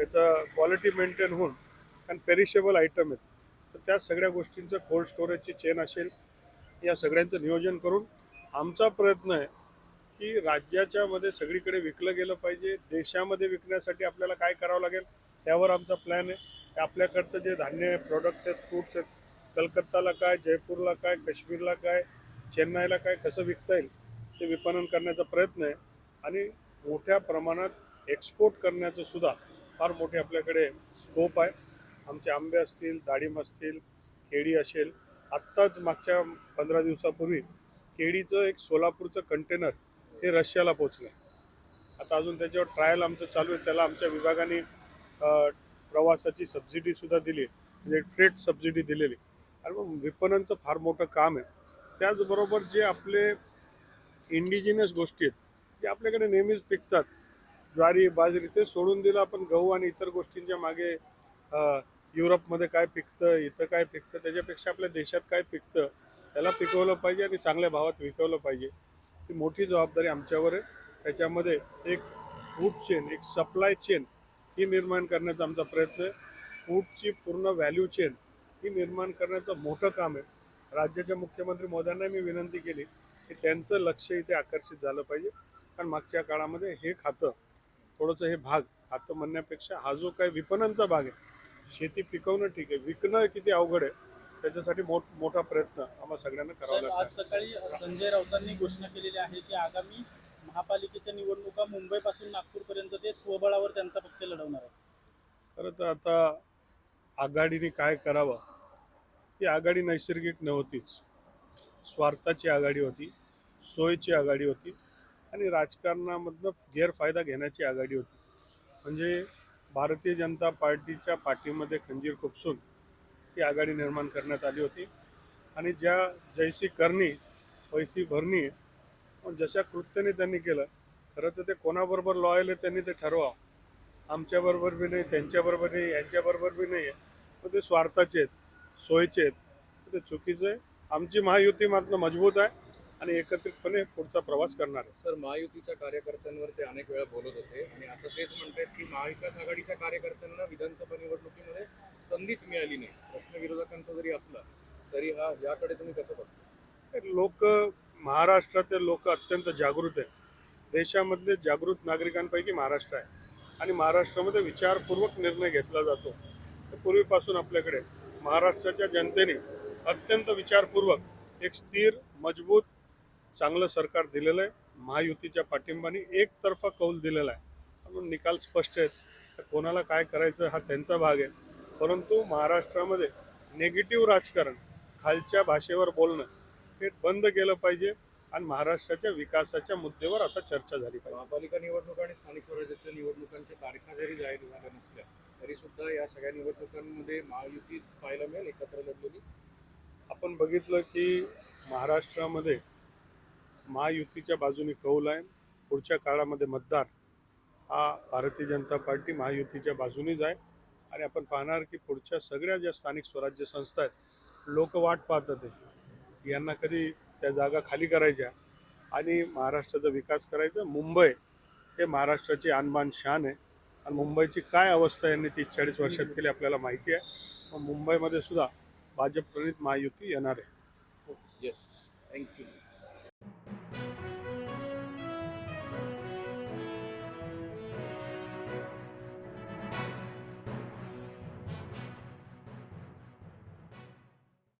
त्याचं quality maintain होऊन आणि पेरिशेबल आयटम आहेत. तर त्या सगळ्या गोष्टींचं कोल्ड स्टोरेजची चेन असेल या सगळ्यांचं नियोजन करून आमचा प्रयत्न आहे की राज्याच्यामध्ये सगळीकडे विकलं गेलं पाहिजे. देशामध्ये विकण्यासाठी आपल्याला काय करावं लागेल त्यावर आमचा प्लॅन आहे. आपल्याकडचं जे धान्य प्रोडक्ट्स आहेत फ्रूट्स आहेत कलकत्ताला काय जयपूरला काय काश्मीरला काय चेन्नईला काय कसं विकता येईल ते विपणन करण्याचा प्रयत्न आहे. आणि मोठ्या प्रमाणात एक्सपोर्ट करण्याचं सुद्धा फार मोठे आपल्याकडे स्कोप आहे. आमचे आंबे असतील डाळिंब असतील केळी असेल आत्ताच मागच्या पंधरा दिवसापूर्वी केळीचं एक सोलापूरचं कंटेनर हे रशियाला पोचलं आता अजून त्याच्यावर ट्रायल आमचं चालू आहे. त्याला आमच्या विभागाने प्रवासाची सबसिडीसुद्धा दिली म्हणजे फ्रेट सबसिडी दिलेली आणि मग विपणनचं फार मोठं काम आहे. त्याचबरोबर जे आपले इंडिजिनियस गोष्टी आहेत जे आपल्याकडे नेहमीच पिकतात ज्वारी बाजरी ते सोडून दिलं आपण गहू आणि इतर गोष्टींच्या मागे युरोपमध्ये काय पिकतं इथं काय पिकतं त्याच्यापेक्षा आपल्या देशात काय पिकतं त्याला पिकवलं पाहिजे आणि चांगल्या भावात विकवलं पाहिजे. ही मोठी जबाबदारी आमच्यावर आहे. त्याच्यामध्ये एक फूड चेन एक सप्लाय चेन ही निर्माण करण्याचा आमचा प्रयत्न आहे. फूडची पूर्ण व्हॅल्यू चेन ही निर्माण करण्याचं मोठं काम आहे. राज्याच्या मुख्यमंत्री मोद्यांना मी विनंती केली की त्यांचं लक्ष इथे आकर्षित झालं पाहिजे. कारण मागच्या काळामध्ये हे खातं थोडंसं हे भाग खातं म्हणण्यापेक्षा हा जो काही विपणनचा भाग आहे शेती पिकवणं ठीक आहे विकणं किती अवघड आहे त्याच्यासाठी मोठ मोठा प्रयत्न आम्हाला सगळ्यांना करावा लागतो आज सकाळी संजय राऊतांनी घोषणा केलेली आहे की आगामी महापालिकेच्या निवडणुका मुंबईपासून नागपूरपर्यंत ते स्वबळावर त्यांचा पक्ष लढवणार आहे. खरं तर आता आघाडीने काय करावं ती आघाडी नैसर्गिक नव्हतीच. स्वार्थाची आघाडी होती सोयीची आघाडी होती. आणि राजकारणामधनं गैरफायदा घेण्याची आघाडी होती. म्हणजे भारतीय जनता पार्टीच्या पाठीमध्ये खंजीर खुपसून ती आघाडी निर्माण करण्यात आली होती. आणि ज्या जैसी करणी पैसी भरणी पण जशा कृत्याने त्यांनी केलं खरं तर ते कोणाबरोबर लॉयल आहे त्यांनी ते ठरवा आमच्याबरोबर बी नाही त्यांच्याबरोबर नाही यांच्याबरोबर बी नाही आहे. पण ते स्वार्थाचे आहेत सोयीचे आहेत. ते चुकीचं आहे. आमची महायुती मात्र मजबूत आहे. आणि एकत्रितपणे पुढचा प्रवास करणार आहे. सर महायुतीच्या कार्यकर्त्यांवर ते अनेक वेळा बोलत होते. आणि आता तेच म्हणतात की महाविकास आघाडीच्या कार्यकर्त्यांना विधानसभा निवडणुकीमध्ये संधीच मिळाली नाही. प्रश्न विरोधकांचा जरी असला तरी हा याकडे तुम्ही कसं बघता? लोक महाराष्ट्रातील लोक अत्यंत जागृत आहेत. देशामधले जागृत नागरिकांपैकी महाराष्ट्र आहे. आणि महाराष्ट्रामध्ये विचारपूर्वक निर्णय घेतला जातो. तर पूर्वीपासून आपल्याकडे महाराष्ट्राच्या जनतेने अत्यंत विचारपूर्वक एक स्थिर मजबूत चांगलं सरकार दिलेलं आहे. महायुतीच्या पाठिंबाने एकतर्फा कौल दिलेला आहे. म्हणून निकाल स्पष्ट आहेत. तर कोणाला काय करायचं हा त्यांचा भाग आहे. परंतु महाराष्ट्रामध्ये नेगेटिव्ह राजकारण खालच्या भाषेवर बोलणं हे बंद केलं पाहिजे आणि महाराष्ट्राच्या विकासाच्या मुद्द्यावर आता चर्चा झाली पाहिजे. महापालिका निवडणुका आणि स्थानिक स्वराज्याच्या निवडणुकांच्या तारखा जरी जाहीर झाल्या नसल्या तरी सुद्धा या सगळ्या निवडणुकांमध्ये महायुतीच पाहायला मिळेल एकत्र लढलेली. आपण बघितलं की महाराष्ट्रामध्ये महायुतीच्या बाजूने कौल आहे. पुढच्या काळामध्ये मतदार हा भारतीय जनता पार्टी महायुतीच्या बाजूनेच आहे. आणि आपण पाहणार की पुढच्या सगळ्या ज्या स्थानिक स्वराज्य संस्था आहेत लोक वाट पाहतात आहे. यांना कधी त्या जागा खाली करायच्या? आणि महाराष्ट्राचा विकास करायचा? मुंबई हे महाराष्ट्राची आणबान शान आहे. आणि मुंबईची काय अवस्था यांनी तीस चाळीस वर्षात केली आपल्याला माहिती आहे. मग मुंबईमध्ये सुद्धा भाजप प्रणित महायुती येणार आहे. Yes thank you